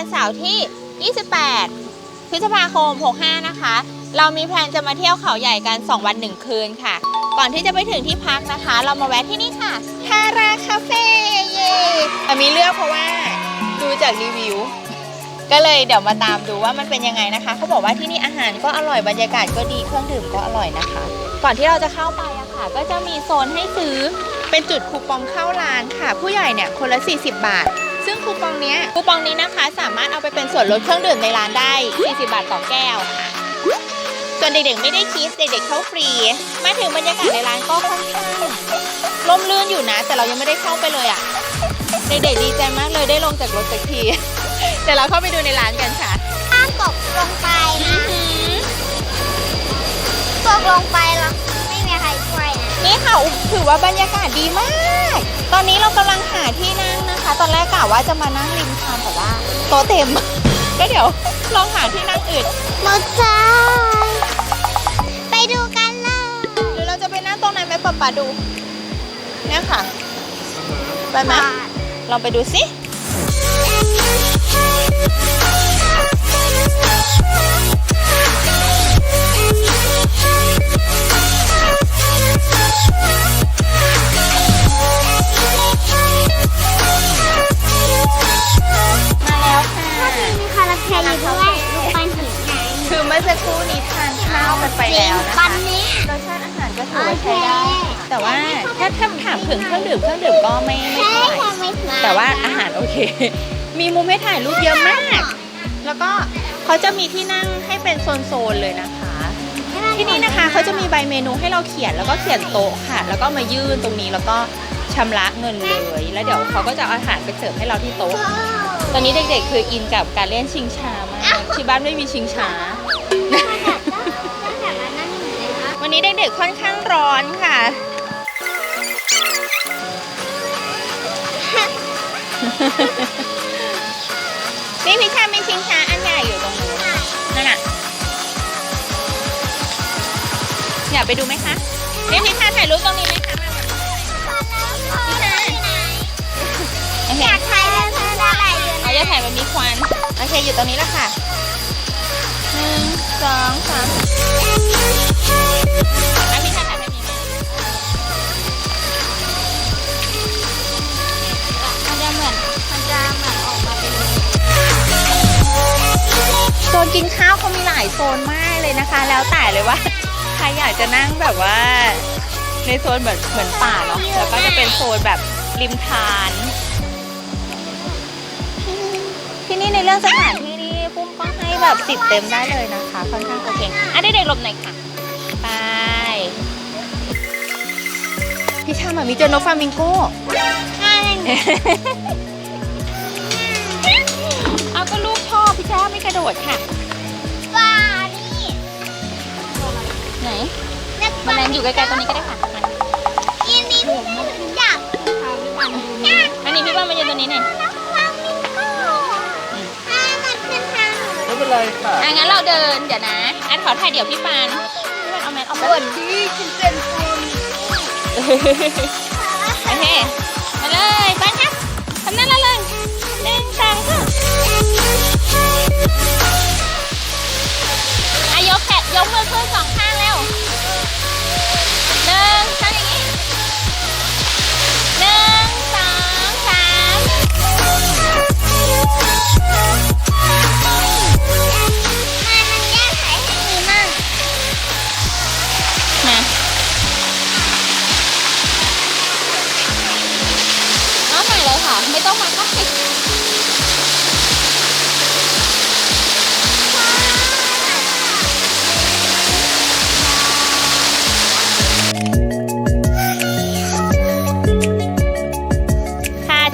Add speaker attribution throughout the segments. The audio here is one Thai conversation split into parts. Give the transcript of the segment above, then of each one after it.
Speaker 1: วันเสาร์ที่ 28 พฤษภาคม 65 นะคะ เรามีแพลนจะมาเที่ยวเขาใหญ่กัน 2 วัน 1 คืนค่ะ ก่อนที่จะไปถึงที่พักนะคะ เรามาแวะที่นี่ค่ะทาราคาเฟ่เย่แต่มีเลือกเพราะว่าดูจากรีวิว ก็เลยเดี๋ยวมาตามดูว่ามันเป็นยังไงนะคะ เขาบอกว่าที่นี่อาหารก็อร่อยบรรยากาศก็ดีเครื่องดื่มก็อร่อยนะคะ ก่อนที่เราจะเข้าไปอะค่ะ ก็จะมีโซนให้ซื้อเป็นจุดคูปองเข้าร้านค่ะ ผู้ใหญ่เนี่ยคนละ 40 บาท ซึ่งคูปองเนี้ยคูปองนี้นะคะสามารถเอาไปเป็นส่วนลดเครื่องดื่มในร้านได้ 40 บาทต่อแก้วค่ะส่วนเด็กๆไม่ได้คิดเด็กๆเข้าฟรี มาถึงบรรยากาศในร้านก็ค่อนข้างร่มรื่นอยู่นะ แต่เรายังไม่ได้เข้าไปเลยอะเด็กๆดีใจมากเลยได้ลงจากรถสักทีเดี๋ยวเราเข้าไปดูในร้านกันค่ะ
Speaker 2: ห้ามตกลงไปนะตกลงไปแล้วไม่มีใครช่วยนะ
Speaker 1: นี่ค่ะอุ๊ยถือว่าบรรยากาศดีมาก ตอนนี้ ตอนแรกกะว่าจะมานั่งริมทางแต่ว่าโต๊ะเต็ม ก็เดี๋ยวลองหาที่นั่งอื่น
Speaker 2: หมดจ้าไปดูกันเลย
Speaker 1: หรือเราจะไปนั่งตรงไหนไหมป๊าป๊าดู เนี่ยค่ะ ไปไหมลองไปดูสิ
Speaker 2: ไป
Speaker 1: แล้วนะ
Speaker 2: ปั
Speaker 1: คะ
Speaker 2: นนี้
Speaker 1: รสชาติอาหารก็ถือว่าใช้ได้ค่ะแต่ว่าถ้าถ้าถามถึงเครื่องดื่มเครื่องดื่มก็ไม่ไม่
Speaker 2: ใช่
Speaker 1: เท่าไหร่
Speaker 2: ค่ะไม่มา
Speaker 1: แต่ว่าอาหารโอเค มีมุมให้ถ่ายรูปเยอะมาก แล้วก็เขาจะมีที่นั่งให้เป็นโซนๆเลยนะคะ ที่นี่นะคะเขาจะมีใบเมนูให้เราเขียนแล้วก็เขียนโต๊ะค่ะ แล้วก็มายื่นตรงนี้แล้วก็ชำระเงินเลย แล้วเดี๋ยวเขาก็จะเอาอาหารไปเสิร์ฟให้เราที่โต๊ะ ตอนนี้เด็กๆคืออินกับการเล่นชิงช้ามากที่บ้านไม่มีชิงช้า กๆค่อนข้างร้อนค่ะ นี่พี่ชามีชิงช้าอันใหญ่อยู่ตรงนู้นนั่นน่ะอยากไปดูไหมคะนี่พี่ชาถ่ายรูปตรงนี้ไหมคะโอเค
Speaker 2: อยากถ่ายรูปอะไรอยู่
Speaker 1: เราจะถ่ายมันมีควันโอเคอยู่ตรงนี้แล้วค่ะหนึ่งสองสาม อะพี่ชาถ่ายแบบนี้ไหมมันจะเหมือน
Speaker 2: มันจะเหมือนออกมาเป็น
Speaker 1: โซนกินข้าวเขามีหลายโซนมากเลยนะคะ แล้วแต่เลยว่าใครอยากจะนั่งแบบว่า ในโซนแบบเหมือนป่าเนาะแล้วก็จะเป็นโซนแบบริมทาน ที่นี่ในเรื่องสถานที่นี่ปุ้มก็ให้แบบสิบเต็มได้เลยนะคะค่อนข้างโอเคอะเด็กๆหลบหน่อยค่ะ พี่ชามามีเจอนกฟลามิงโก้ เอาก็ลูกชอบพี่ชาไม่กระโดดค่ะ
Speaker 2: ปลานี่
Speaker 1: ไหน
Speaker 2: นัก
Speaker 1: แมาแรงอยู่ใกล้ๆตรงนี้ก็ได้ค่ะมา
Speaker 2: อีมีผมอยาก
Speaker 1: อันนี้พี่ป้ามายืนตรงนี้หน่อย
Speaker 2: นักฟลามิงโก้ถ้ามันขึ้นทาง
Speaker 3: ไม่เป็นไรค่ะ
Speaker 1: อะงั้นเราเดินเดี๋ยวนะ อันขอถ่ายเดี๋ยวพี่ปานพี่ปานเอาแมสออกมา
Speaker 2: วันที่ฉันเป็นคน
Speaker 1: โอเคมาเลยปานครับทำนั่นละเลยหนึ่งสองสามอะยกแขนยกมือขึ้นสองข้าง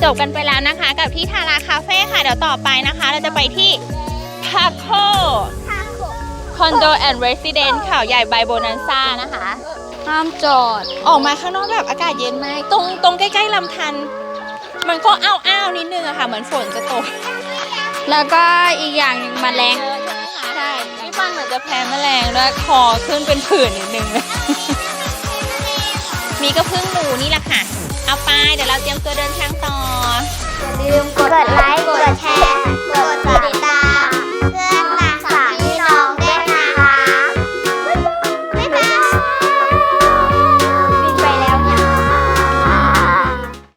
Speaker 1: จบกันไปแล้วนะคะ กับที่ทาราคาเฟ่ค่ะ เดี๋ยวต่อไปนะคะ เราจะไปที่พาโค
Speaker 2: ทางโขง
Speaker 1: คอนโดแอนด์เรสซิเดนต์ข่าวใหญ่ใบโบนันซ่านะคะ
Speaker 2: ห้ามจอด
Speaker 1: ออกมาข้างนอกแบบอากาศเย็นมากตรงตรงใกล้ๆลำธารมันก็อ้าวอ้าวๆนิดนึงอะค่ะ เหมือนฝนจะตก
Speaker 2: แล้วก็อีกอย่างหนึ่งแมลง
Speaker 1: เยอะใช่ไหมคะใช่พี่ปันเหมือนจะแพ้แมลงแล้วคอขึ้นเป็นผื่นนิดนึง มีก็พึ่งหนูนี่แหละค่ะ เอาไป เดี๋ยวเราเตรียมตัวเดินทางต่อ
Speaker 4: อย่ลืมกดไลค์ กดแชร์ กดติดตาม